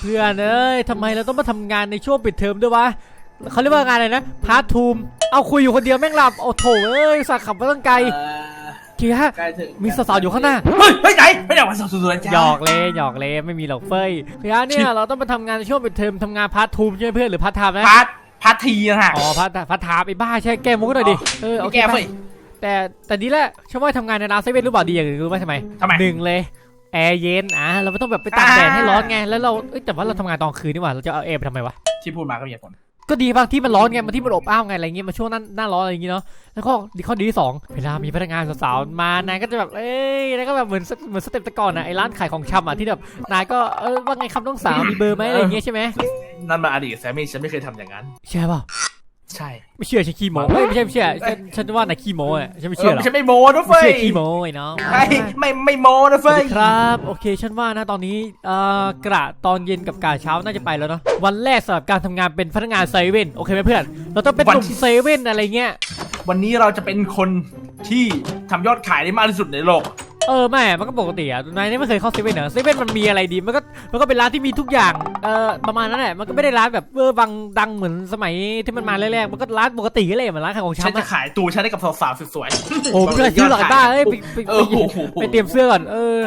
เพื่อนเอ้ยทำไมเราต้องมาทำงานในช่วงปิดเทอมด้วยวะเขาเรียกว่างานอะไรนะพาร์ททูมเอาคุยอยู่คนเดียวแม่งหลับโอ้โถเอ้ยสัตว์ขับมาตั้งไกลเอ่อเกียร์ใกล้ถึงมีสาวๆอยู่ข้างหน้าเฮ้ยเฮ้ยไหนไม่ได้วันสาวสวยๆจ้าหยอกเลยหยอกเลยไม่มีหรอกเฟ้ยเกียร์เนี่ยเราต้องมาทำงานในช่วงปิดเทอมทำงานพาร์ททูมใช่ไหมเพื่อนหรือพาร์ทไทม์นะพาร์ทพาร์ททีนะฮะอ๋อพาร์ทพาร์ทไทม์ไอ้บ้าใช่แก้มุกหน่อยดิเออโอเคแกไปเฟ้ยแต่แต่ดีแหละฉันว่าทำงานในร้านเซเว่นรู้เปล่าดีอย่างหนึงรู้ไหมทำไมทำไมหนึ่งเลย แอร์เย็นอะเราไม่ต้องแบบไปตากอ่าแดดให้ร้อนไงแล้วเราเอ้ยแต่ว่าเราทำงานตอนคืนนี่หว่าเราจะเอาแอร์ไปทำไมวะที่พูดมาก็มีเหตุผลก็ดีบางที่มันร้อนไงบางที่มันอบอ้าวไงอะไรเงี้ยมาช่วงหนั้นหน้าร้อนอะไรอย่างงี้เนาะแล้วก็ดีข้อดีที่สองเวลามีพนักงานสาวๆมานายก็จะแบบเอ้ยแล้วก็แบบเหมือนสเหมือนสเต็ปแตะก่อนอะไอ้ร้านขายของชำอะที่แบบนายก็เออว่าไงครับน้องสาวมีเบอร์ไหมอะไรอย่างเงี้ยใช่ไหมนั่นมาอดีตแซมมี่ฉันไม่เคยทำอย่างนั้นใช่เปล่า ใช่ ไม่เชื่อฉันขี้โม้เอ้ยไม่ใช่ไม่เชื่อฉันฉันว่านายขี้โม้อะฉันไม่เชื่อหรอกฉันไม่โมนะไม่เฟ้ยเชื่อขี้โม้ไอ้น้องไม่ไม่ไม่โมนะสวัเฟ้สยดีครับโอเคฉันว่านะตอนนี้เอ่อกระตอนเย็นกับกะเช้าน่าจะไปแล้วเนาะวันแรกสำหรับการทำงานเป็นพนักงานเซเว่นโอเคไหมเพื่อนเราต้องเป็นหนุ่มเซเว่นอะไรเงี้ยวันนี้เราจะเป็นคนที่ทำยอดขายได้มากที่สุดในโลก เออแม่มันก็ปกติอะนายนี่ไม่เคยเข้าเซเว่นเหรอเซเว่นมันมีอะไรดี มันก็มันก็เป็นร้านที่มีทุกอย่าง เออประมาณนั้นแหละ มันก็ไม่ได้ร้านแบบเวอร์วังดังเหมือนสมัยที่มันมาแรกๆ มันก็ร้านปกติเลยเหมือนร้านขายของฉันชำจะอะขายตูฉันให้กับสาวๆสวยๆโอ้ไม่เคยซื้อหรอกไอ้บ้าเอ้ยไปไปเอไปอโอ้โหไปเตรียมเสื้อก่อน เออ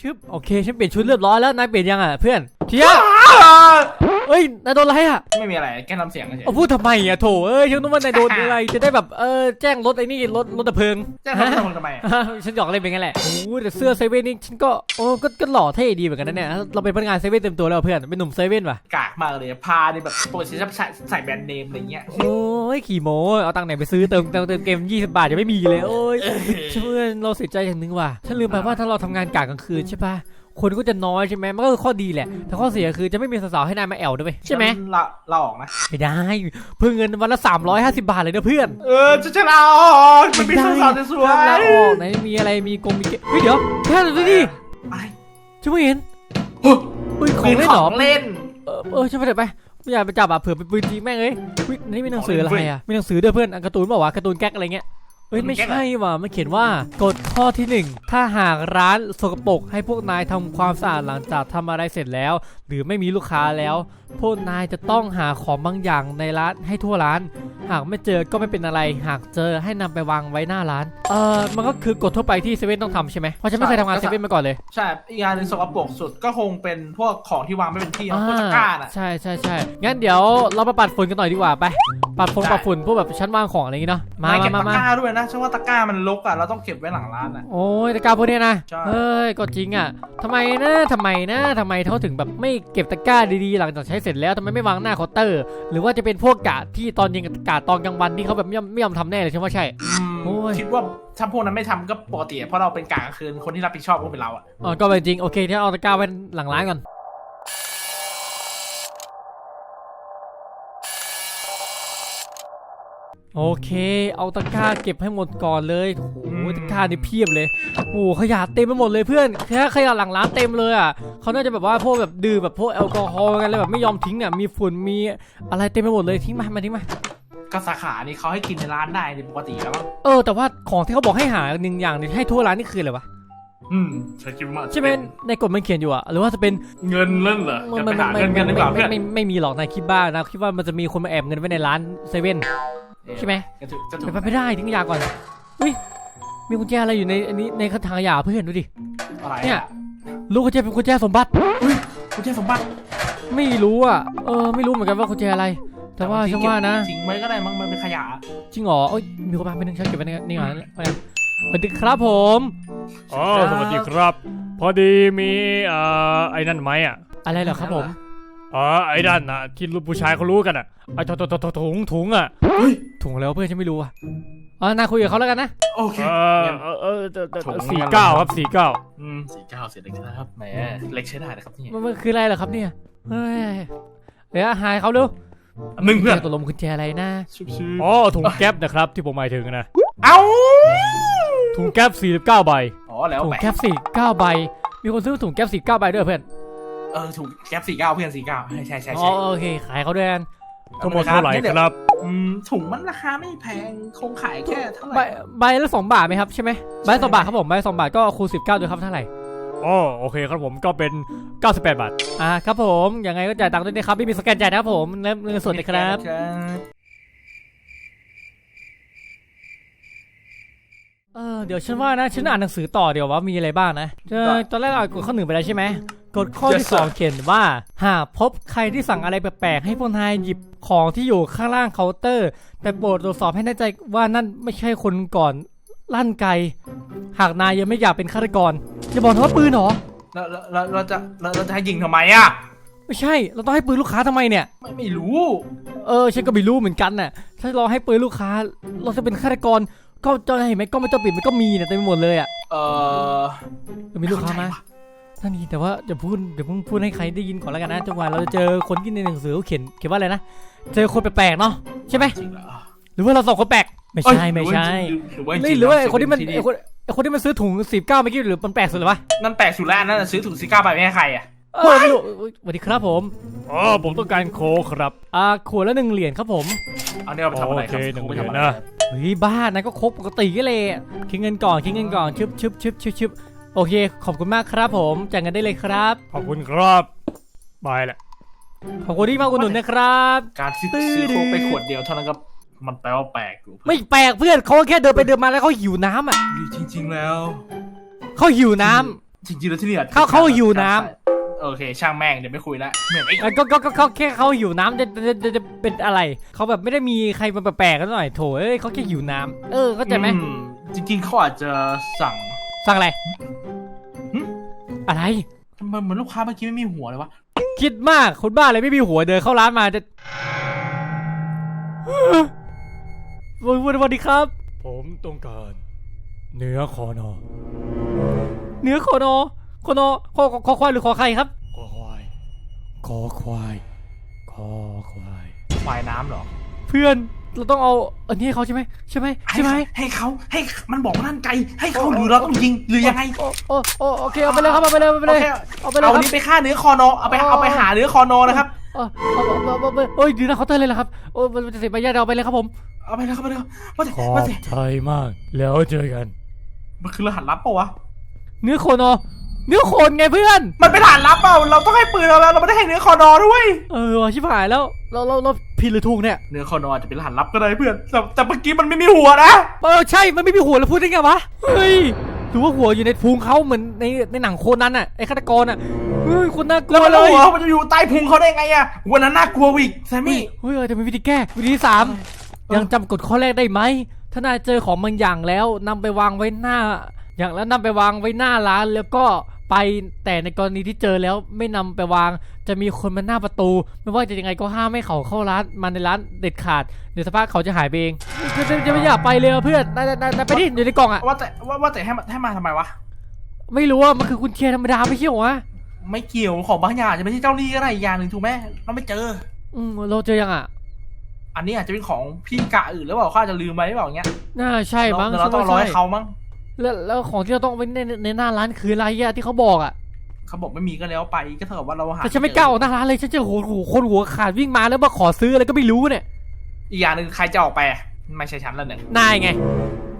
ชึบโอเคฉันเปลี่ยนชุดเรียบร้อยแล้วนายเปลี่ยนยังอะเพื่อนเทีย เอ้ยนายโดนอะไรอะไม่มีอะไรแค่ทำเสียงเฉยเอาพูดทำไมอะโถเอ้ยฉันนึกว่านายโดนอะไรจะได้แบบเออแจ้งรถไอ้นี่รถรถดับเพลิงๆจะทำเสียงทำไมอะ ฉันหยอกเล่นเป็นไงแหละโอ้โหแต่เสื้อเซเว่นนี่ฉันก็โอ้ก็ก็หล่อเท่ดีเหมือนกันนะเนี่ยเราเป็นพนักงานเซเว่นเต็มตัวแล้วเพื่อนเป็นหนุ่มเซเว่นว่ะกากมากเลยพาในแบบปกติฉันชอบใส่ใส่แบรนด์เนมอะไรเงี้ย โอ้ยขี่โมเอาตังค์ไหนไปซื้อเติมเติมเติมเกม 20 บาทยังไม่มีเลยโอ้ยเพื่อนเราเสียใจอย่างหนึงว่ะฉันลืมไปว่าถ้าเราทำงานกะกลางคืนใช่ปะ คนก็จะน้อยใช่ไหมมันก็คือข้อดีแหละ แต่ข้อเสียคือจะไม่มีสาวๆให้นายมาแอวด้วยเวยใช่ไหมเราเราออกนะไม่ได้ เพื่อเงินวันละ 350 บาทเลยนะเพื่อนเออจะจะเราออกมันเป็นสาวๆสวยห้ามลาๆออกไหนมีอะไรมีกงมีเกมเฮ้ยเดี๋ยวแค่ดูดิอะไรฉันไม่เห็นเฮ้ยปืนขอปืงนเล่นขเหรอองเล่นเออเออช่างมันเถอะไปไม่อยากไปจับอะเผื่อเป็นปืนจริงแม่งเอ้ยเฮ้ยนี่มีหนังสืออะไรอะมีหนังสือด้วยเพื่อนอะการ์ตูนบอกว่าวะการ์ตูนแก๊กอะไรเงี้ย เฮ้ยไม่ใช่ว่ะมันเขียนว่ากฎข้อที่หนึ่งถ้าหากร้านสกปรกให้พวกนายทำความสะอาดหลังจากทำอะไรเสร็จแล้ว หรือไม่มีลูกค้าแล้ว พวกนายจะต้องหาของบางอย่างในร้านให้ทั่วร้าน หากไม่เจอก็ไม่เป็นอะไร หากเจอให้นำไปวางไว้หน้าร้าน เออมันก็คือกฎทั่วไปที่เซเว่นต้องทำใช่ไหมเพราะฉันไม่เคยทำงานเซเว่นมาก่อนเลย ใช่ อีกอย่างหนึ่งสกปรกสุดก็คงเป็นพวกของที่วางไม่เป็นที่พวกตะกร้าน่ะ ใช่ใช่ใช่งั้นเดี๋ยวเราไปปัดฝุ่นกันหน่อยดีกว่าไปปัดฝุ่นได้ปัดฝุ่นพวกแบบชั้นวางของอะไรอย่างงี้เนาะ มาไม่เก็บมาตะมากร้าด้วยนะฉันว่าตะกร้ามันรกอะเราต้องเก็บไว้หลังร้านอะ โอ้ยตะกร้าพวกเนี้ยนะใช่เฮ้ยก็จริงอะทำไมนะทำไมนะทำไมเขาถึงแบบไม่เก็บตะกร้าดีๆ หลังจากใช้เสร็จแล้วทำไมไม่วางหน้าเคาน์เตอร์ หรือว่าจะเป็นพวกกะที่ตอนเย็นกับกะตอนกลางวันที่เขาแบบไม่ยอมไม่ยอมทำแน่เลยฉันว่าใช่อืมโอ้ยคิดว่าถ้าพวกนั้นไม่ทำก็ปกติอะเพราะเราเป็นกลางคืนคนที่รับผิดชอบก็เป็นเราอะอ๋อก็เป็นจริงโอเคที่เอาตะกร้าไว้หลังร้านก่อน โอเค เอาตะกร้าเก็บให้หมดก่อนเลยโอ้โหตะกร้านี่เพียบเลยโอ้โหขยะเต็มไปหมดเลยเพื่อนแค่ขยะหลังร้านเต็มเลยอะเขาน่าจะแบบว่าพวกแบบดื่มแบบพวกแอลกอฮอล์กันเลยแบบไม่ยอมทิ้งเนี่ยมีฝุ่นมีอะไรเต็มไปหมดเลยทิ้งมามาทิ้งมาก็สาขานี่เขาให้กินในร้านได้ในปกติแล้วมั้งเออแต่ว่าของที่เขาบอกให้หาหนึ่งอย่างหนึงให้ทั่วร้านนี่คืออะไรวะอืมฉันคิดว่าใช่ไหมในกฎมันเขียนอยู่อะหรือว่าจะเป็นเงินเล่นเหรอมัจะนไปมันหามันเงินกันหรือเปล่าเพื่อนไม่ไม่ไม่มีหรอกนายคิดบ้านะคิดว่ามันจะมีคนมาแอบเงินไว้ในร้านเซเว่น ใช่ไหมจะถูกจะถูไปกไปไม่ได้ทิ้งขยะก่อนอุ้ยมีกุญแจอะไรอยู่ในอันนี้ในถังขยะเพื่อนดูดิอะไรเนี่เนี่ยยลูกกุญแจเป็นกุญแจสมบัติคุณเจ้สมบัติ ไม่รู้อะเออไม่รู้เหมือนกันว่ากุญแจอะไร แต่ว่าฉันว่านะจริงไว้ก็ได้มั้งมันเป็นขยะจริงเหรอเอ้ยมีคนมาเป็นหนึ่งฉันเก็บไว้ในนี่ก่อนเอาไว้สวัสดีครับผมอ๋อสวัสดีครับ พอดีมีเอ่อไอ้นั่นไหมอะอะไรเหรอครับผม อ๋อไอ้นั่นน่ะที่ลูกผู้ชายเขารู้กันอะไอ้ถุงถุงถุงถุงถุงอะถุงแล้วเพื่อนฉันไม่รู้อะอ๋อนายคุยกับเขาแล้วกันนะโอเคเออเออเออเออเออถุงสี่เก้าครับสี่เก้าอืมสี่เก้าเสร็จเล็กนะครับแหมเล็กใช้ได้นะครับนี่มันมันคืออะไรเหรอครับเนี่ยเฮ้ยเดี๋ยวหายเขาเร็วหนึ่งเพื่อนตกลงกุญแจอะไรนะชุบชื่ออ๋อถุงแก๊ปนะครับที่ผมหมายถึงนะเอ้าถุงแก๊ปสี่สิบเก้าใบ อ๋อแล้วถุงไปแก๊ปสี่เก้าใบ มีคนซื้อถุงแก๊ปสี่เก้าใบด้วยเพื่อน เออถูกแก๊ปสี่เก้าเพื่อนสี่เก้าใช่ใช่ใช่อ๋อใช่โอเคขายเขาด้วยกันทั้งหมดเท่าไหร่ครับอืมถุงมันราคาไม่แพงคงขายแค่เท่าไหใบร่ ใบละสองบาทไหมครับใช่ไหมใบละสองบาทครับผมใบละสองบาทก็คูณสิบเก้าด้วยครับเท่าไหร่อ๋อโอเคครับผมก็เป็น 98 บาท อ่าครับผมยังไงก็จ่ายตังค์ด้วยนะครับไม่มีสแกนจ่ายนะครับผมเงินเงินสดเลยครับ เออเดี๋ยวฉันว่านะฉันอ่านหนังสือต่อเดี๋ยวว่ามีอะไรบ้างนะเออตอนแรกเราอ่านกฎข้อหนึ่งไปแล้วใช่ไหม กฎข้อที่สองเขียนว่า หากพบใครที่สั่งอะไรแปลกๆ ให้พวกนายหยิบของที่อยู่ข้างล่างเคาน์เตอร์ แต่โปรดตรวจสอบให้แน่ใจว่านั่นไม่ใช่คนก่อนลั่นไกหากนายยังไม่อยากเป็นฆาตกรอย่าบอกนะว่าปืนเหรอ แล้วแล้วแล้วเราจะเราเราจะให้ยิงทำไมอะ ไม่ใช่ เราต้องให้ปืนลูกค้าทำไมเนี่ย ไม่ไม่รู้ เออฉันก็ไม่รู้เหมือนกันน่ะ ถ้าเราให้ปืนลูกค้า เราจะเป็นฆาตกรก็จะเห็นไหมก็ไม่จะปิดมันก็มีเนี่ยเต็มไปหมดเลยอะเออจะมีลูกค้าไหมท่า นี่แต่ว่าอย่าพูดอย่าเพิ่งพูดให้ใครได้ยินก่อนแล้วกันนะจนกว่าเราจะเจอคนที่ในหนังสือเขาเขียนเขียนว่าอะไรนะเจอคนแปลกๆเนาะใช่ไหมจริงเหรอหรือว่าเราสองคนแปลกไม่ใช่ไม่ใช่หรือว่าไม่หรือว่าไอ้คนที่มันไอ้คนไอ้คนที่มันซื้อถุงสิบเก้าเมื่อกี้หรือมันแปลกสุดเลยวะนั่นแปลกสุดแล้วอันนั่นนะซื้อถุงซิก้าไปไม่ให้ใครอะเออไม่รู้เอ้ยสวัสดีครับผมอ๋อผมต้องการโค้กครับอ่าขวดละหนึ่งเหรียญครับผมเอาเนี่ยเอาไปทำอะไรครับโอเคหนึ่งอาไปเหรียญทำอะไรนะเฮ้ยบ้านะก็ครบปกติก็เลยอะคิดเงินก่อนคิดเงินก่อนชึบชึบชึบชึบชึบ โอเค ขอบคุณมากครับผมจ่ายเงินได้เลยครับ ขอบคุณครับบายแหละขอบคุณที่มาอุดหนุนนะครับการซื้อตื้อซื้อโค้กไปขวดเดียวเท่านั้นก็มันแปลว่าแปลกอยู่ไม่แปลกเพื่อนเขาแค่เดินไปเดินมาแล้วเขาหิวน้ำอะจริง ๆ แล้ว เขาหิวน้ำ จริงๆแล้วที่นี่อะเขาเขาหิวน้โอเค ช่างแม่งเดี๋ยวไม่คุยละเหมือนไอ้เอ้ยก็ก็ก็เขาแค่เขาหิวน้ำจะจะจะจะเป็นอะไร เขาแบบไม่ได้มีใครมาแปลกๆกันหน่อยโถเอ้ยเขาแค่หิวน้ำเออเข้าใจไหมอืจริงๆเขาอาจจะสั่งสั่งอะไรหึ อะไร ทำไมเหมือนลูกค้าเมื่อกี้ไม่มีหัวเลยวะ คิดมากคนบ้าอะไรไม่มีหัวเดินเข้าร้านมาจะสวัสดีครับ ผมต้องการ เนื้อคอนอเนื้อคอนอคอนอคอคอคอควายหรือคอใครครับคอควายคอควายคอควายควายน้ำเหรอ เพื่อน เราต้องเอาอันนี้ให้เขาใช่ไหมใช่ไหมใช่ไหมให้เขาให้มันบอกว่านั่นไกล ให้เขาหรือเราต้องยิงหรือยังไงโอ้โอ้โอ้โอเคเอาไปเลยครับเอาไปเลยเอาไปเลยโอเคเอาไปเลยเอาครับนี้ไปฆ่าเนื้อคอนอเอาไปอ๋อเอาไปหาเนื้อคอนอนะครับเออเอาเอาเอาเอาเอาโอ้ยดีนะเขาน์เตอร์เลยเหรอครับโอ้ยมันจะเสียใบญาติเอาไปเลยครับผมเอาไปเลยครับไปเลยครับว่าแต่ขอว่าบแต่ใจมาก แล้วเจอกันมันคือรหัสลับเปล่าวะเนื้อโคนอ เนื้อโคนไงเพื่อน มันเป็นรหัสลับเปล่า เราต้องให้ปืนเราแล้ว เราไม่ได้ให้เนื้อคอนอด้วย เออว่ะชิบหายแล้วเราเราเราผิดหรือถูกเนี่ยเนื้อคอนออาจจะเป็นรหัสลับก็ได้เพื่อน แต่แต่เมื่อกี้มันไม่มีหัวนะ เออใช่ มันไม่มีหัวแล้วพูดได้ไงวะ เฮ้ยหรือว่าหัวอยู่ในพุงเขาเหมือนในในหนังโคนันอะไอ้ฆาตกรอะเฮ้ยคนน่ากลัแล้ววมันเลยหัวมันจะอยู่ใต้พุงเขาได้ไงอะวันนั้นน่ากลัวอีกแซมมี่ เฮ้ยเออจะมีวิธีแก้วิธีที่สามยังจำกฎข้อแรกได้ไหมถ้านายเจอของบางอย่างแล้วนำไปวางไว้หน้า อย่างแล้วนำไปวางไว้หน้าร้านแล้วก็ ไปแต่ในกรณีที่เจอแล้วไม่นำไปวาง จะมีคนมาหน้าประตู ไม่ว่าจะยังไงก็ห้ามไม่เขาเข้าร้านมาในร้านเด็ดขาดเดี๋ยวสภาพเขาจะหายไปเองจะจะจะไม่อยากไปเลยอะเพื่อนนายนายนายนายไปที่อยู่ในกล่องอะว่าแต่ว่าว่าแต่ให้มาให้มาทำไมวะไม่รู้ว่ามันคือกุญแจธรรมดาไม่ใช่เหรอวะไม่เกี่ยวของบางอย่างอาจจะไม่ใช่เจ้าหนี้ก็ได้อีกอย่างหนึ่งถูกไหมเราไม่เจอ อืมเราเจอยังอะอันนี้อาจจะเป็นของพี่กะอื่นหรือเปล่าเขาอาจจะลืมไปหรือเปล่าอย่างเงี้ยน่าใช่มั้งเราต้องฉันร้อว่ายใช่เขามั้ง แล้วแล้วของที่เราต้องเอาไว้ในในหน้าร้านคืออะไรอะที่เขาบอกอะเขาบอกไม่มีก็แล้วไปก็เท่ากับว่าเราหาแต่ฉันไม่กล้าออกหน้าร้านเลยฉันเจอโหโหคนหัวขาดวิ่งมาแล้วมาขอซื้ออะไรก็ไม่รู้เนี่ยอีกอย่างหนึ่งใครจะออกไปอะไม่ใช่ฉันแล้วหนึ่งนายไง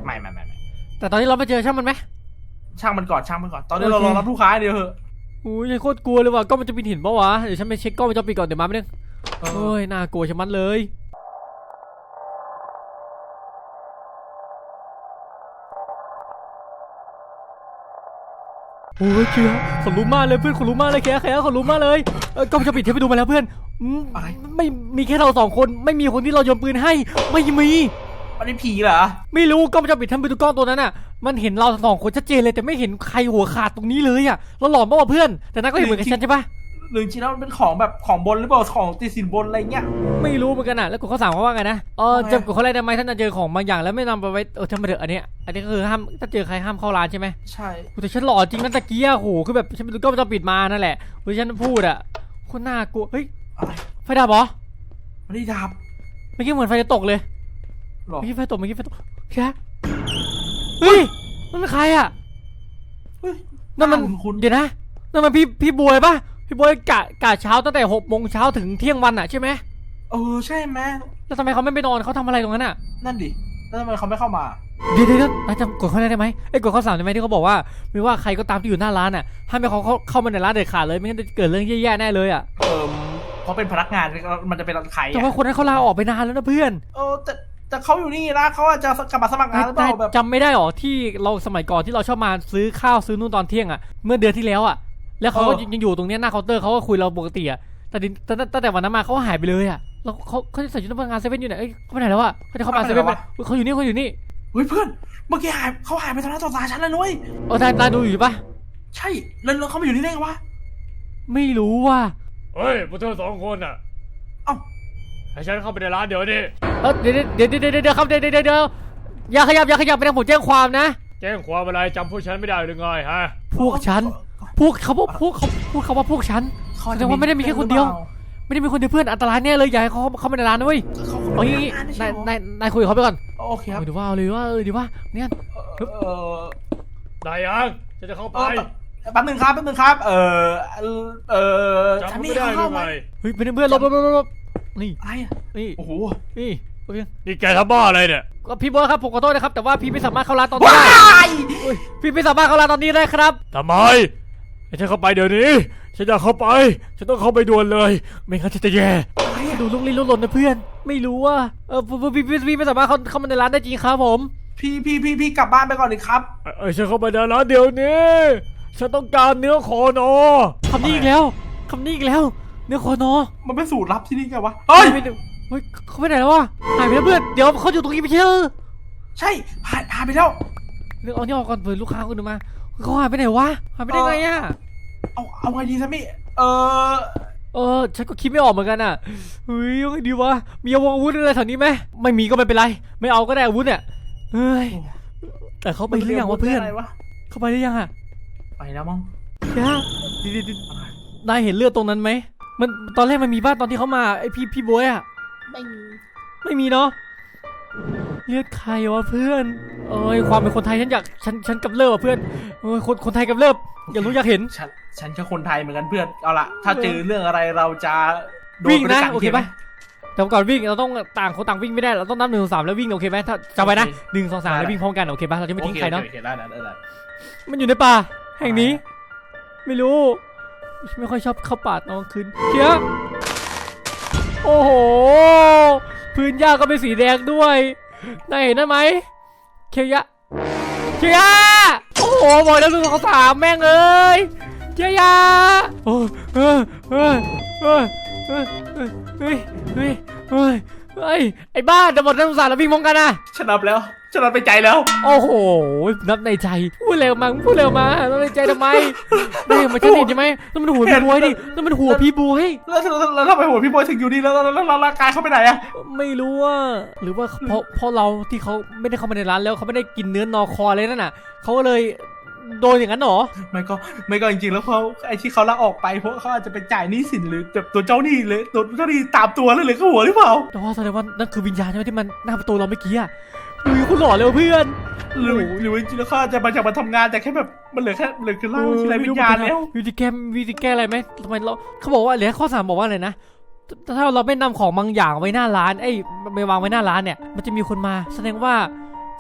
ไม่ไม่ไม่ไม่แต่ตอนนี้เราไม่เจอช่างมันไหม ช่างมันก่อนช่างมันก่อน ตอนนี้เราโอเค รอรับลูกค้าเดียวเหอะโอ้ยฉันโคตรกลัวเลยว่ะกล้องมันจะปิดหินปะวะเดี๋ยวฉันไปเช็คกล้องมันจะปิดก่อนเดี๋ยวมาไม่ได้เอโอ้อยน่ากลัวชะมัดเลย โอ้ยเคียขนลุกมากเลยเพื่อนขนลุกมากเลยแค่แค่ขนลุกมากเลยเออกล้องวงจะปิดเทปไปดูมาแล้วเพื่อนอืมอะไร ไม่มีแค่เราสองคนไม่มีคนที่เราโยนปืนให้ ไม่มีมันเป็นผีเหรอ ไม่รู้กล้องวงจะปิดทำไปดูกล้องตัวนั้นอะ มันเห็นเราสองคนชัดเจนเลยแต่ไม่เห็นใครหัวขาดตรงนี้เลยอะเราหลอนปะวะเพื่อนแต่นักก็เห็นเหมือนกับฉันใช่ปะ หรือจริงๆแล้วมันเป็นของแบบของบนหรือเปล่าของติดสินบนอะไรเงี้ยไม่รู้เหมือนกันอะแล้วกฎข้อสามเขาว่าไงนะเออว่าไงจะกฎข้อแรกได้ไหมถ้าเจอของบางอย่างแล้วไม่นำไปไว้เออทำไมเถอะอันเนี้ยอันนี้ก็คือห้ามถ้าเจอใครห้ามเข้าร้านใช่ไหมใช่โอ้แต่ฉันหล่อจริงนะตะกี้อะโหคือแบบฉันไปดูกล้องวงจะปิดมานั่นแหละเฮ้ยฉันพูดอะคนน่ากลัวเฮ้ยอะไรไฟดับเหรอไม่ได้ดับเมื่อกี้เหมือนไฟจะตกเลยหรอเมื่อกี้ไฟตกเมื่อกี้ไฟตกแค่เฮ้ยนั่นมันใครอะเฮ้ยนั่นมันคุณเดี๋ยวนะนั่นมันพี่พี่บวยปะ พี่บวยกะกะเช้าตั้งแต่หกโมงเช้าถึงเที่ยงวันอะใช่ไหมเเออใช่ไหมแล้วทำไมเขาไม่ไปนอนเขาทำอะไรตรงนั้นอะนั่นดิแล้วทำไมเขาไม่เข้ามา เดี๋ยวเดี๋ยวเดี๋ยวนายจำกฎข้อนี้ได้ไหมไอ้ยกฎข้อสามได้ไหมที่เขาบอกว่าไม่ว่าใครก็ตามที่อยู่หน้าร้านอะห้ามให้เขาเข้าเข้ามาในร้านเด็ดขาดเลยไม่งั้นจะเกิดเรื่องแย่ๆแน่เลยอะเออเพราะเป็นพนักงานมันจะเป็นใครแต่อะว่าคนนั้นเขาลาออกไปนานแล้วนะเพื่อนเออแต่แต่เขาอยู่นี่นะเขาอาจจะกลับมาสมัครงานหรือเปนายล่าแบบจำไม่ได้หรอที่เราสมัยก่อนที่เราชอบมาซื้อข้าวซื้อนู่นตอนเที่ยงอะเมื่อเดือนที่แล้วอะ แล้วเขาก็ยังอยู่ตรงเนี้ยหน้าเคาน์เตอร์เขาก็คุยเราปกติอะแต่ดิตั้งแต่ตั้งแต่วันนั้นมาเขาหายไปเลยอะแล้วเขาเขาจะใส่ชุดพนักงานเซเว่นอยู่ไหนเอ้ยเขาไปไหนแล้วอะเขาจะเข้ามาเซเว่นไปอุ๊ยเขาอยู่นี่เขาอยู่นี่เฮ้ยเพื่อน เมื่อกี้หายเขาหายไปตอนหน้าต่อตาฉันเลยนุ้ยเออนายนายดูอยู่ปะใช่แล้วแล้วเขามาอยู่นี่ได้ไงวะ ไม่รู้ว่าเฮ้ยพวกเธอสองคนอะเอ้า ให้ฉันเข้าไปในร้านเดี๋ยวนี้เออเดี๋ยวเดี๋ยวเดี๋ยวเดี๋ยวเดี๋ยวครับเดี๋ยวเดี๋ยวเดี๋ยวอย่าขยับอย่าขยับไปทางผมแจ้งความนะ แจ้งความอะไรจำพวกฉันไม่ได้หรือไงฮะ พวกฉัน พวกเขาบอกพวกเขาพูดคำว่าพวกฉันเขาแสดงว่าไม่ได้มีแค่คนเดียว ไม่ได้มีคนเดียวเพื่อนอันตรายแน่เลยอย่าให้เขาเข้ามาในร้านนะเว้ยเขาเอางี้พนักงไม่ใช่นายเหรอนายนายคุยกับเขาไปก่อนโอเคครับเอาดีว่าเอาเลยว่าเออดีว่าเนี่ยเออเออได้ยังฉันจะเข้าไปเออแป๊บหนึงครับแป๊บหนึงครับ เออเออจำฉันไม่นี่ได้หรืเข้าอมาไงเฮ้ยเป็นเพื่อนหลบหลบหลบหลบนี่อะไรอะนี่โอ้โหนี่โอเคนี่แกทำบ้าอะไรเนี่ยก็พี่บอยครับผมขอโทษนะครับแต่ว่าพี่ไม่สามารถเข้าร้านตอนนี้ว้าได้ยเฮ้ยพี่ไม่สามารถเข้าร้านตอนนี้ได้ครับทำไม ให้ฉันเข้าไปเดี๋ยวนี้ ฉันอยากเข้าไป ฉันต้องเข้าไปด่วนเลย ไม่งั้นฉันจะแย่ดูลุกลี้ลุกลนนะเพื่อน ไม่รู้ว่าเออพี่พี่พี่พี่ไม่สามารถเข้าเข้ามาในร้านได้จริงครับผม พี่พี่พี่พี่กลับบ้านไปก่อนเลยครับ เอ้ยเอ้ยฉันเข้าไปในร้านเดี๋ยวนี้ ฉันต้องการเนื้อคอนอคำนี้อีกแล้วคำนี้อีกแล้ว เนื้อคอนอมันเป็นสูตรลับที่นี่ไงวะเฮ้ยไม่ได้เฮ้ยเขาไปไหนแล้ววะหายไปแล้วเพื่อน เดี๋ยวเขาอยู่ตรงนี้ไม่ใช่เหรอใช่หายหายไปแล้ว เดี๋ยวเอานี่ออกก่อนเผื่อลูกค้าคนอื่นมาเขาหายไปไหนวะหายไปได้ไงอะเอาเอาไงดีซะมี่เออเออฉันก็คิดไม่ออกเหมือนกันอะเฮ้ยยังไงดีวะมีอาวุธอะไรแถวนี้ไหมไม่มีก็ไม่เป็นไร ไม่เอาก็ได้อาวุธเนี่ยเฮ้ยแต่เขาไปหรือยังวะเพื่อนอะไรวะเขาไปหรือยังอะไปแล้วมั้งเดี๋ยวดิดิดินายเห็นเลือดตรงนั้นไหมมันตอนแรกมันมีบ้านตอนที่เขามาไอพี่พี่บวยอะไม่มีไม่มีเนาะ เลือดใครวะเพื่อนเอ้ยความเป็นคนไทยฉันอยากฉันฉันกำเริบอะเพื่อนเอ้ยคนคนไทยกำเริบอยากรู้อยากเห็น ฉันฉันก็คนไทยเหมือนกันเพื่อนเอาละถ้าเจอเรื่องอะไรเราจะโดวิ่งไปด้นะยกัโอเคใช่ไหมปะแต่ก่อนวิ่งเราต้องต่างคนต่างวิ่งไม่ได้เราต้องนับหนึ่งสองสามแล้ววิ่งโอเคไหมถ้าจำไว้นะโอเคหนึ่งสองสามได้แล้ววิ่งพร้อมกันโอเคปะเราจะไม่ทิ้งใครเนาะโอเคได้ได้ได้ได้มันอยู่ในป่าแห่งนี้ ไม่รู้ ไม่ค่อยชอบเข้าป่าตอนกลางคืนเคียโอ้โห พื้นหญ้าก็เป็นสีแดงด้วย นายเห็นได้ไหมเคียะเคียะโอ้โหบอยแล้วลูกเขาสามแม่งเอ้ยเคียะโอ้เฮ้ยเฮ้ยเฮ้ยเฮ้ยเฮ้ยเฮ้ยไอ้บ้าจะหมดน้ำสารแล้ววิ่งมองกันนะชนะแล้ว ฉันนับไปใจแล้ว โอ้โห นับในใจ พูดเร็วมั้งพูดเร็วมานับในใจทำไมไม่มาฉันเห็นใช่ไหมนั่นมันหัวพี่บวยดินั่นมันหัวพี่บวยแล้วแล้วแล้วทำไมหัวพี่บอยถึงอยู่นี่แล้วแล้วแล้วแล้วร่างกายเขาไปไหนอะไม่รู้ว่าหรือว่าเพราะเพราะเราที่เขาไม่ได้เข้ามาในร้านแล้วเขาไม่ได้กินเนื้อนอคออะไรนั่นน่ะเขาก็เลยโดนอย่างนั้นเหรอ ไม่ก็ไม่ก็จริงๆ แล้วเขาไอ้ที่เขาลาออกไปเพราะเขาอาจจะไปจ่ายหนี้สินหรือแบบตัวเจ้าหนี้เลยตัวเจ้าหนี้ตามตัวเลยหรือเขาหัวหรือเปล่าแต่ว่าแสดงว่านั่นคือวิญญาณใช่ไหมที่มันหน้าประตูเราเมื่อกี้อะ อุ้ยคุณหล่อเลยว่ะเพื่อนหรือหรือว่าจริงๆแล้วเขาอาจจะมาจากมาทำงานแต่แค่แบบมันเหลือแค่เหลือแค่ร่างที่ไรวิญญาณแล้ววิธีแก้วิธีแก้อะไรไหมทำไมเราเขาบอกว่าเหลือข้อสามบอกว่าอะไรนะถ้าถ้าเราไม่นำของบางอย่างไว้หน้าร้านเอ้ยไม่วางไว้หน้าร้านเนี่ยมันจะมีคนมา แสดงว่า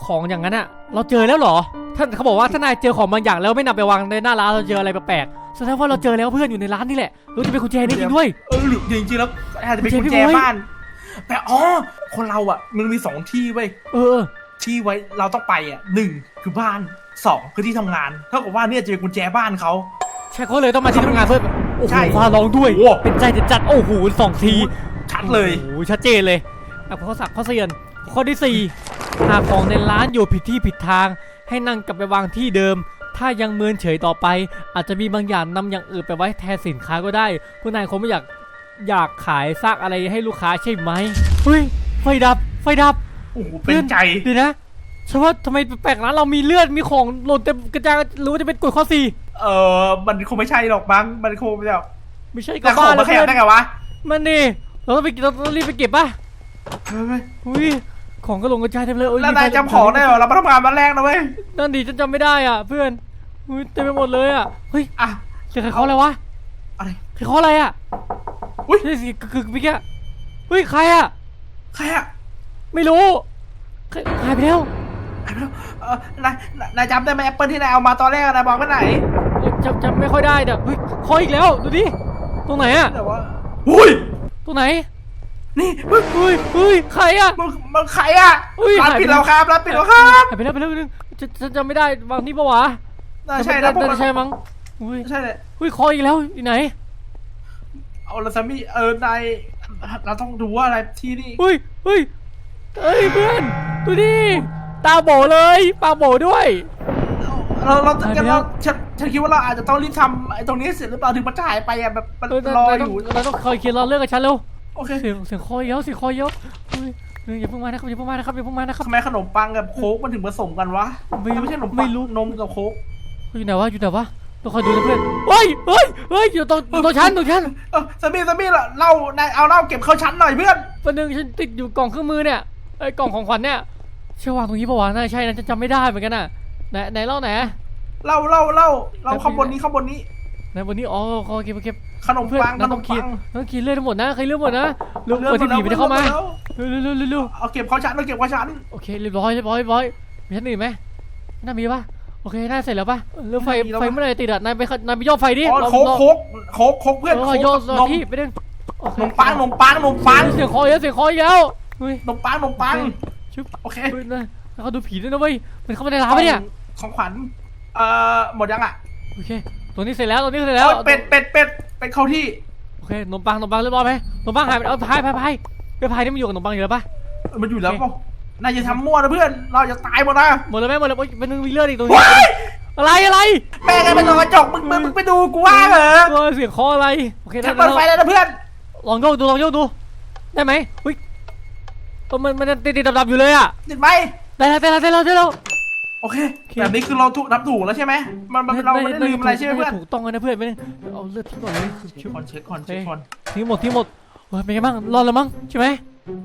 ของอย่างนั้นอะเราเจอแล้วเหรอท่านเขาบอกว่าถ้านายเจอของบางอย่างแล้วไม่นำไปวางในหน้าร้านเราเจออะไรแปลกๆแสดงว่าเราเจอแล้วเพื่อนอยู่ในร้านนี่แหละเราจะเป็นกุญแจนี่จริงด้วยเออหรือจริงๆแล้วอาจจะเป็นกุกุญญแจแจพี่บอยบ้าน แต่อ๋อคนเราอะ มันมีสองที่เว้ยเออ ที่ไว้เราต้องไปอะหนึ่งคือบ้านสองคือที่ทำงานเท่ากับว่าเนี่ยจะเป็นกุญแจบ้านเขา ใช่เขาเลยต้องมาที่ทำงานเพื่อโอ้โหใช่ฟ้าร้องด้วย โอ้เป็นใจจะจัดโอ้โหสองทีชัดเลยโอ้โหชัดเจนเลยอะข้อสักข้อเสียนข้อที่สี่หากของในร้านอยู่ผิดที่ผิดทาง ให้นั่งกลับไปวางที่เดิม ถ้ายังเมินเฉยต่อไป อาจจะมีบางอย่างนำอย่างอื่นไปไว้แทนสินค้าก็ได้ ผู้นายคงไม่อยาก อยากขายซากอะไรให้ลูกค้าใช่ไหมเฮ้ยไฟดับไฟดับโอ้โหเป็นใจเดี๋ยวนะฉันว่าทำไมแปลกๆร้านเรามีเลือดมีของหล่นเต็มกระจายหรือว่าจะเป็นกฎข้อสี่เออมันคงไม่ใช่หรอกมั้งมันคงแบบไม่ใช่ก็แต่ขอบ้างแล้มาวขเพื่ยัอบนได้ไงวะมันนี่เราต้องไปเราต้องรีบไปเก็บป่ะเฮ้ยอุ้ยของก็หลงกระจายเต็มเลยโอ้ยแล้วมีนายไฟจำของได้เหรอเรามาทำงานวันแรกนะเว้ยนั่นดิฉันจำไม่ได้อะ เพื่อนอุ้ยเต็มไปหมดเลยอะเฮ้ยอะเสียงใครเคาะอะไรวะอะไรใครเคาะอะไรอะ อุ๊ยนี่สิคือคือเมื่อกี้เฮ้ยฮ้ยใครอะใครอะไม่รู้ใครหายไปแล้วหายไปแล้วเออนายนายนายจำได้ไหมแอปเปิลที่นายเอามาตอนแรกอะนายบอกว่าไหนเอ้ยจำจำไม่ค่อยได้แต่เฮ้ยคออีกแล้วดูดิตรงไหนอะแต่ว่าอุ้ยตรงไหนนี่เฮ้ยเฮ้ยเฮ้ยใครอะมันมันใครอะอุ้ยร้านหายไปปิดแล้วครับร้านปิดแล้วครับหายไปแล้วไปแล้วไปแล้วฉันฉันจำไม่ได้วางนี่ปะวะน่าใช่น่านะพวกน่ามันใช่มั้งอุ้ยใช่เลยอุ้ยคออีกแล้วอยู่ไหน เอาละซามี่เออนายเราต้องดูว่าอะไรที่นี่อุ้ยอุ้ยเอ้ยเพื่อนดูดิตาโบเลยปากโบด้วย เราเราหายไปงั้นแล้เราวฉันฉันคิดว่าเราอาจจะต้องรีบทำไอ้ตรงนี้เสร็จหรือเปล่าถึงมันจะหายไปอะแบบมันเออรอเราอต้องยู่เราต้องคอยเคลียร์รอเรื่องกับฉันเร็วโอเคเสียงเสียงคอเยอะเสียงคอเยอะอุ้ยเอออย่าเพิ่งมานะครับอย่าเพิ่งมานะครับอย่าเพิ่งมานะครับทำไมขนมปังกับโค้กมันถึงผสมกันวะไม่ไม่ใช่ขนมไม่ปังรู้นมกับโค้กอยู่ไหนวะอยู่ไหนวะ ต้องคอยดูนะเพื่อนเฮ้ยเฮ้ยเฮ้ยอยู่ตรงอยู่ตรงชั้นตรงชั้นเออซามี่ซามี่ล่ะเล่านายเอาเหล้าเก็บเข้าชั้นหน่อยเพื่อนวันหนึ่งฉันติดอยู่กล่องเครื่องมือเนี่ยไอ้กล่องของขวัญเนี่ยเชื่อวางตรงนี้ปะวะน่าใช่นะฉันจำไม่ได้เหมือนกันน่ะไหนไหนเล่าไหนเหล้าเหล้าเหล้าเหล้าแบบนี้ข้างบนนี้ข้างบนนี้ ไหนวันนี้อ๋อขอเก็บเก็บขนมเพื่อนปังขน้ำนต้อมงกินปังต้องกินเลือดทั้งหมดนะใครเลือดหมดนะเรื่องเลือดคนที่หมดผีแล้วไม่ได้เข้ามาเลือดหมดแล้วเร็วเร็วเร็วเร็ว เอาเก็บเข้าชั้นเอาเก็บเข้าชั้นโอเคเรียบร้อยเรียบร้อยเรียบร้อยมีชั้นอื่นไหมน่ามีปะ โอเคน่าเสร็จแล้วปะเรื่องไฟไฟเมื่อไหร่ติดอะนายไปนายไปย่อไฟดิอ๋อเราโค้กเราโค้กโค้กโค้กเพื่อนเอโค้อกย่อนมที่ไปเดินโอเค นมปังนมปังนมปังเสียงคอเยอะเสียงคอเยอะเฮ้ยนมปังนมปังชุบโอเคเฮ้ยนะแล้วเขาดูผีด้วยนะเว้ยมันเข้ามาในร้านปะเนี่ยของขวัญเอ่อหมดยังอะโอเคตัวนี้เสร็จแล้วตัวนี้เสร็จแล้วโอ้ยเป็ดเป็ดเป็ดเป็ดเข้าที่โอเคนมปังนมปังเรียบร้อยไหมนมปังหายไปเอาพายพายพายไปพายนี่มันอยู่กับนมปังอยู่แล้วปะมันอยู่แล้วโอเคเปล่า นายจะทำมั่วนะเพื่อน เราจะตายหมดนะหมดแล้วไหมหมดแล้วโอ๊ยเป็นมีเลือดอีกตรงนี้ว้ายอะไรอะไรแม่งไงเป็นกระจกมึงมึงมึงไปดูกูว่าเหรอเออเสียงคออะไรโอเคฉัได้นเปิดไฟแล้วนะเพื่อน ลองโยกดูลองโยกดู ได้ไหมอุ้ยเออมันมันติดติดดับๆอยู่เลยอะติดไหมได้แล้วได้แล้วได้แล้วได้แล้ว โอเคแบบนี้คือเราถูกนับถูกแล้วใช่ไหมมันมันเราไม่ได้ลืมอะไรใช่ไหมเพื่อนถูกต้องนะเพื่อนไม่ได้เอาเลือดทิ้งก่อนเลยเช็คก่อนเช็คก่อนเช็คก่อนทิ้งหมดทิ้งหมดเฮ้ยเป็นไงบ้างรอดแล้วมั้งใช่ไหม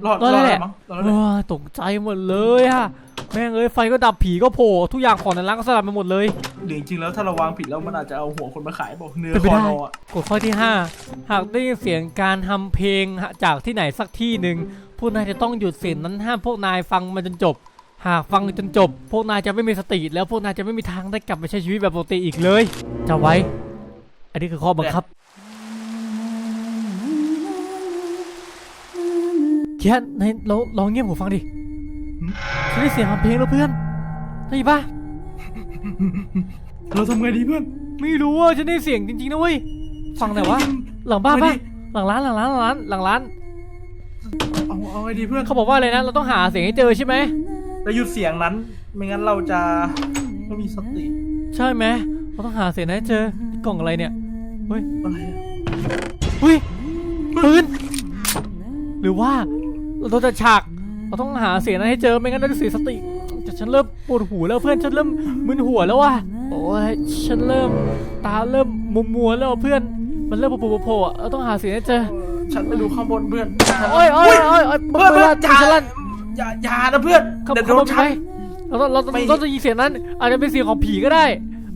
รอดรอดแล้วแหละมั้งรอดเอแล้วแหละอตกใจหมดเลยอะแม่งเอ้ยไฟก็ดับผีก็โผล่ทุกอย่างของในร้านก็สลับไปหมดเลย หรือจริงๆแล้วถ้าเราวางผิดแล้วมันอาจจะเอาหัวคนมาขายบอกเนื้อเป็นไปคอได้โนอะกฎข้อที่ 5 หากได้ยินเสียงการทำเพลงจากที่ไหนสักที่หนึ่งพวกนายจะต้องหยุดเสียงนั้นห้ามพวกนายฟังมันจนจบ หากฟังจนจบ พวกนายจะไม่มีสติแล้วพวกนายจะไม่มีทางได้กลับไปใช้ชีวิตแบบปกติอีกเลยจำไว้ อันนี้คือข้อบังคับ เคียนในเราลองเงียบหูฟังดิฉันได้เสียงทำเพลงแล้วเพื่อนได้ยินปะเราทำไงดีเพื่อน ไม่รู้อะฉันได้เสียงจริงๆนะเว้ย ฟังแต่ว่าหลังบ้านไม่ปะดิหลังร้านหลังร้านหลังร้านหลังร้าน เอาเอาไงดีเพื่อนเขาบอกว่าอะไรนะ เราต้องหาเสียงให้เจอใช่ไหมแล้วหยุดเสียงนั้น ไม่งั้นเราจะไม่มีสติ ใช่ไหมเราต้องหาเสียงให้เจอ กล่องอะไรเนี่ยเฮ้ยอะไรอะเฮ้ยปืนหรือว่า เราต้องจัดฉากเราต้องหาเสียงนั้นให้เจอไม่งั้นเราจะเสียสติแต่ฉันเริ่มปวดหูแล้วเพื่อนฉันเริ่มมึนหัวแล้วว่ะโอ้ยฉันเริ่มตาเริ่มมัวมัวๆแล้วเพื่อนมันเริ่มโผล่ๆโผล่ๆอะเราต้องหาเสียงให้เจอฉันไปดูข้างบนเพื่อนโอ้ยโอ้ยโอ้ยโอ้ยเพื่อนเวเพื่อลานอย่าฉันลั่นอย่าอย่านะเพื่อนเขาเดี๋ยวเขาโดบอนกฉัไหมนเราต้องเราต้องไม่เราต้องยินเสียงนั้น อาจจะเป็นเสียงของผีก็ได้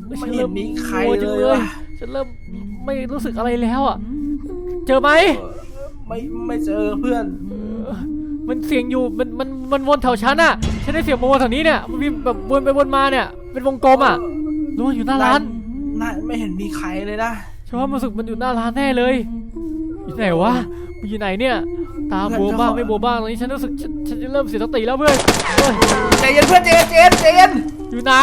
ไม่ฉันเห็เริ่นมีใครกวจังเลยว่ะฉันเริ่มไม่รู้สึกอะไรแล้วอะ เจอไหมไม่ไม่เจอเพื่อนเออ มันเสียงอยู่มันมันมันวนแถวฉันอะฉันได้เสียงวนแถวนี้เนี่ยมันมีแบบวนไปวนมาเนี่ย เป็นวงกลมอะรู้ว่าอยู่หน้าร้านน่าไม่เห็นมีใครเลยนะฉันว่ามันรู้สึกมันอยู่หน้าร้านแน่เลยอยู่ไหนวะมันอยู่ไหนเนี่ยตาบวมบ้างไม่บวมบ้างตอนนี้ฉันรู้สึกฉันฉันจะเริ่มเสียสติแล้วเพื่อนเฮ้ยใจเย็นเพื่อนใจเย็นใจเย็นใจเย็นอยู่ไหน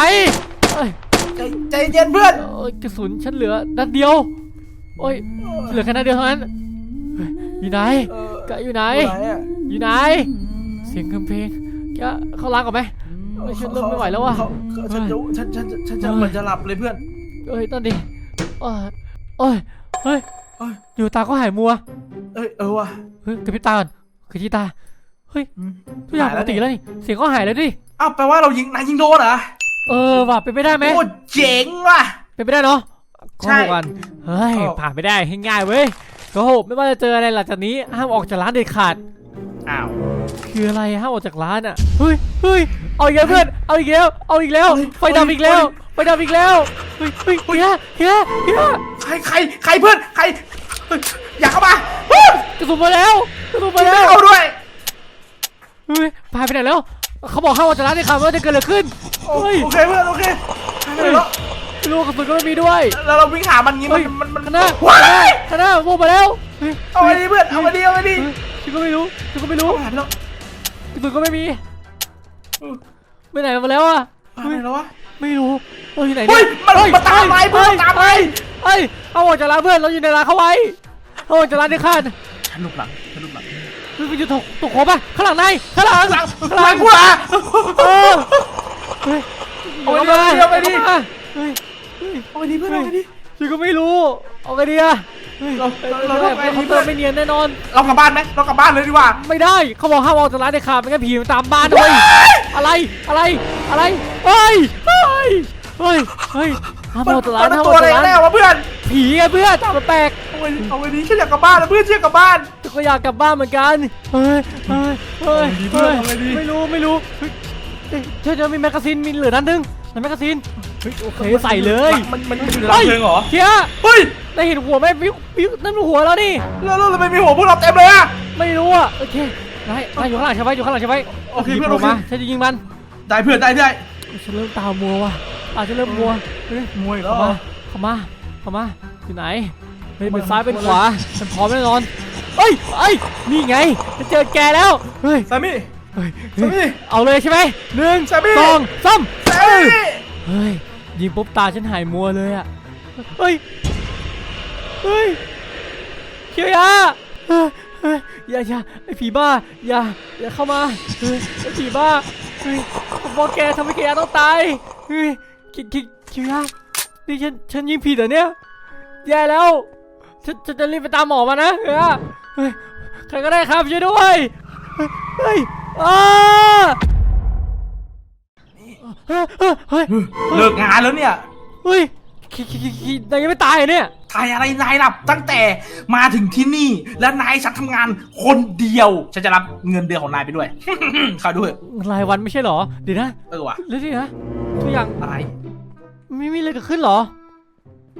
เอ้ยใจใจเย็นเพื่อนเอ้ยกระสุนฉันเหลือนัดเดียวโอ้ยเหลือแค่นัดเดียวเท่านั้นเฮ้ย อยู่ไหนเออกะอยู่ไหน อยู่ไหนอะอยู่ไหนเสียงกำเพลงกะเข้าร้านก่อนไหมเอ้ยฉันเริ่มไม่ไหวแล้วว่ะเขาเขาฉันจะฉันฉันฉันจะเหมือนจะหลับเลยเพื่อนเอ้ยนั่นดิเอ้ยเอ้ยเฮ้ยเอ้ยอยู่ตาก็หายมัว เอ้ยเออว่ะเฮ้ยกระพริบตาก่อนกระพริบตาเฮ้ยอืมทุกอย่างปกติแล้วนี่เสียงก็หายแล้วดิอ้าวแปลว่าเรายิงนายยิงโดนเหรอเออว่ะเป็นไปได้ไหมโอ้เจ๋งว่ะเป็นไปได้เนาะใช่โกหกกันเฮ้ยเออผ่านไปได้ให้ง่ายเว้ย โกหกไม่ว่าจะเจออะไรหลังจากนี้ห้ามออกจากร้านเด็ดขาด อ้าว คืออะไรห้ามออกจากร้านอะ เฮ้ยเฮ้ยเอาอีกแล้วเพื่อน เอาอีกแล้ว เอาอีกแล้วเฮ้ยไฟดับอีกแล้ว ไฟดับอีกแล้ว เฮ้ยเฮ้ยเฮียเฮียเฮียใครใครใครเพื่อนใครเฮ้ยอย่าเข้ามาเฮ้ยกระสุนมาแล้วกระสุนมาแล้วเอาด้วย เฮ้ยพายไปไหนแล้ว เขาบอกห้ามออกจากร้านในคำว่าจะเกิดอะไรขึ้น โอเฮ้ยเคเพื่อนโอเคไปแล้ว ลูกกระสุนก็ไม่มีด้วยแล้วเราวิ่งหามันงี้มัเฮ้นยมันมันข้างหน้าว้าข้างหน้ายข้างหน้าโมมาแล้วเฮ้ยเอาไปดิเพื่อนเอาไปดิเอาไปดิเฮ้ยฉันก็ไม่รู้ฉันก็ไม่รู้หายไปแล้วกระสุนก็ไม่มีเออไปไหนมาแล้วอะหายไปแล้ววะไม่รู้เฮ้ยอยู่ไหนเฮ้เนี่ยมันมาตามไปเพื่อนตามไปเฮ้ยเอาออกจากร้านเพื่อนเราอยู่ในร้านเขาไว้เอาออกจากร้านในข้านฉันลุกหลังฉันลุกหลังเฮ้ยมันอยู่ตกตกโคบป่ะข้างหลังนายข้างหลังหลังข้างหหลัลังงกูอะเออเฮ้ยเอาไปดิเอาไปดิมาเฮ้ย เฮ้ยเอาไปดิเพื่อนเอาไปดิฉันก็ไม่รู้เอาไงดีอะเฮ้ยเราเราเราเราแบบไปเขาน์เตอร์ไม่เนียนแน่นอน เรากลับบ้านไหมเรากลับบ้านเลยดีกว่าไม่ได้เขาบอกห้ามออกจากร้านเด็ดขาดไม่งั้นผีมันตามบ้านด้วยอะไรอะไรอะไรเฮ้ยเฮ้ยเฮ้ยเฮ้ยห้ามมันออกจากร้ามันนเป็นห้ามตัอวอกอะไรจากกันแน่ร้านวะเพื่อนผีไงเพื่อนตามมาแปลกเอาไปเอาไปดิฉันอยากกลับบ้านนะเพื่อนฉันอยากกลับบ้าน ก็อยากกลับบ้านเหมือนกันเฮ้ยเฮ้ยเฮ้ยเอาไงดีเพื่เฮ้อนยเอาไงดี ไม่รู้ไม่รู้เฮ้ยเฮ้ยเชื่อจะมีแมกกาซีนมีเหลือนัดนึงในแมกกาซีน เฮ้ยโอเคใส่เลยมันมันมันอยู่ในรังเพลิงเหรอเคียร์เฮ้ยได้เห็นหัวไหมวิววิวนั่นหัวแล้วนี่แล้วแล้วทำไมมีหัวพวกเราเต็มเลยอะไม่รู้อะโอเคนายนายอยู่ข้างหลังใช่ไหมอยู่ข้างหลังใช่ไหมโอเคหยิบเพื่อนผโอมเคมาฉันจะยิงมันได้เพื่อนได้ได้ฉันเริ่มตามัวว่ะตาฉันเริ่มมัวเฮ้ยมวยแล้เข้าวมาเข้ามาเข้ามาอยู่ไหนเฮ้ยเป็นซ้ายเป็นขวาฉันพร้อมแน่นอนเฮ้ยเฮ้ยนี่ไงฉันเจอแกแล้วเฮ้ยสามีเฮ้ยสามีเอาเลยใช่ไหมหนึ่งสามีสองสามสามีเฮ้ย ยิงปุ๊บตาฉันหายมัวเลยอะเฮ้ย เฮ้ยเคียร์เฮ้ยเฮ้ยอย่าอย่าไอ้ผีบ้า อย่า อย่าเข้ามาเฮ้ยไอ้ผีบ้าเฮ้ยผมบอกแกทำให้แกต้องตายเฮ้ยคิคิเคียร์นี่ฉันฉันยิงผิดเหรอเนี่ยแย่แล้ว ฉันฉันจะรีบไปตามหมอมานะเฮ้ยเฮ้ยใครก็ได้ครับช่วยด้วย เฮ้ยเฮ้ยอ้า เฮ้ยเฮ้ยเฮ้ยเลิกงานแล้วเนี่ย เฮ้ยคิคิคิคินายยังไม่ตายเหรอเนี่ย ทายอะไรนายหลับตั้งแต่มาถึงที่นี่แล้วนายฉันทำงานคนเดียว ฉันจะรับเงินเดือนของนายไปด้วยเข้าด้วยรายวันไม่ใช่เหรอเดี๋ยวนะเออว่ะ แล้วนี่นะทุกอย่างอะไร ไม่มีอะไรเกิดขึ้นเหรอ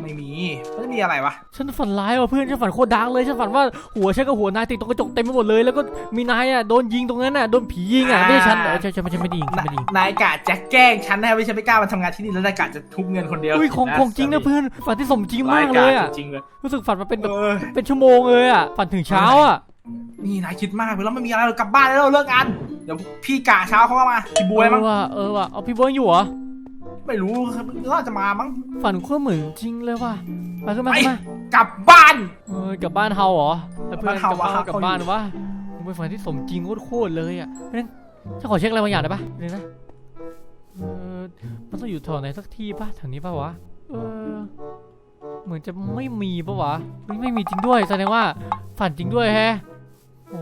ไม่มีไม่มีอะไรวะฉันฝันร้ายว่ะเพื่อนฉันฝันโคตรดาร์กเลยฉันฝันว่าหัวฉันกับหัวนายติดตรงกระจกเต็มไปหมดเลยแล้วก็มีนายอะโดนยิงตรงนั้นอะโดนผียิงอะไม่ใช่ฉันเออใช่ใช่ไม่ใช่ไม่ไดีฉันไม่ไดีนายกะจะแกล้งฉันนะไม่ใช่ไม่กล้ามาทำงานที่นี่แล้วนายกะจะทุบเงินคนเดียวอุ้ยของของจริงนะเพื่อนฝันที่สมจริงมากเลยอะจริงเลยรู้สึกฝันมาเป็นแบบเออเป็นชั่วโมงเลยอะฝันถึงเช้าอะนี่นายคิดมากไปแล้วไม่มีอะไรเรากลับบ้านแล้วเราเลิกงานเดี๋ยวพี่กะเช้าเขาก็มาพี่บวยมั้งเออว่ะเออว่ะเอาพี่เบิร์ดอยู่เหรอ ไม่รู้น่าจะมามั้ง ฝันโคตรเหมือนจริงเลยว่ะไปขึ้นมาไปขึ้นมากลับบ้านเออกลับบ้านเฮาเหรอแล้วเพื่อนกลับบ้านบ้านเฮากลับบ้านวะมึงเป็นฝันที่สมจริงโคตรๆเลยอะเพราะฉะนั้นฉันขอเช็คอะไรบางอย่างได้ปะเดี๋ยวนะเออมันต้องอยู่แถวไหนสักที่ปะแถวนี้ปะวะเออเหมือนจะไม่มีปะวะเฮ้ยไม่มีจริงด้วยแสดงว่าฝันจริงด้วยแฮะโอ้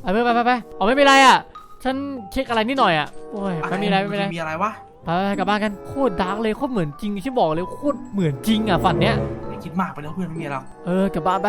ไปไปไปไปไปอ๋อไม่เป็นไรอะฉันเช็คอะไรนิดหน่อยอะโอ้ยไม่มีอะไรไม่มีอะไรมีอะไรวะ ไปไปไปกลับบ้านกันโคตรดาร์กเลยโคตรเหมือนจริงฉันบอกเลยโคตรเหมือนจริงอะฝันเนี้ยไม่คิดมากไปแล้วเพื่อนไม่มีอะไรหรอกเออกลับบ้านไป